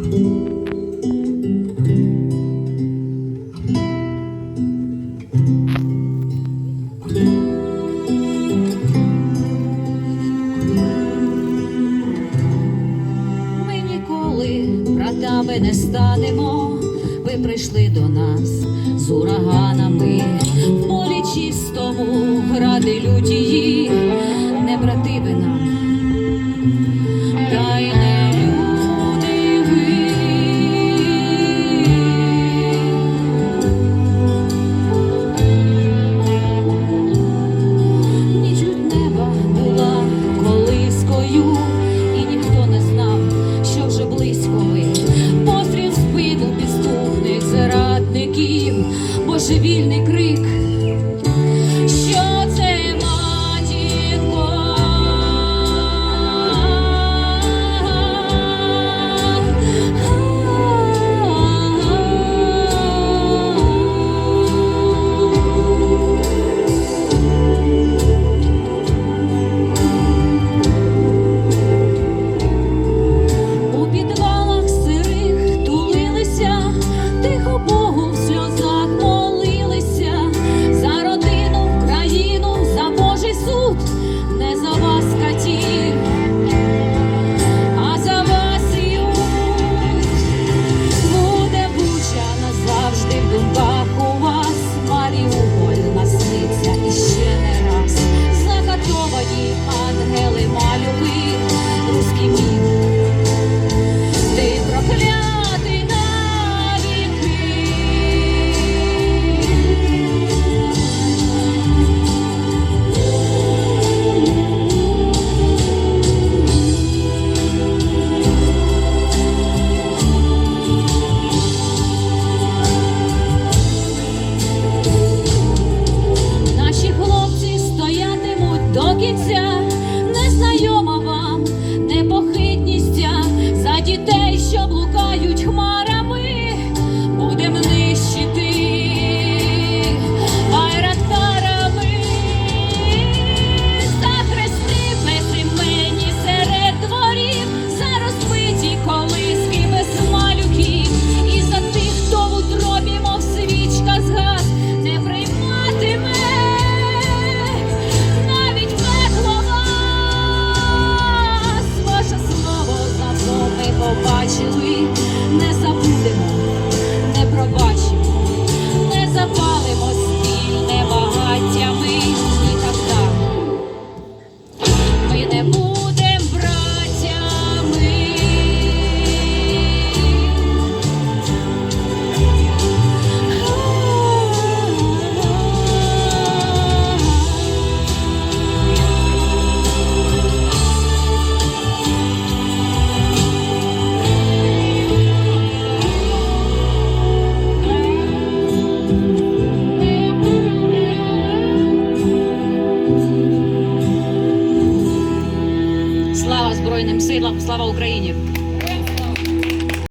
Ми ніколи Братами не станемо, ви прийшли до нас з ураганами, в полі чистому гради лютії, не брати би нам. Збройним силам, слава Україні!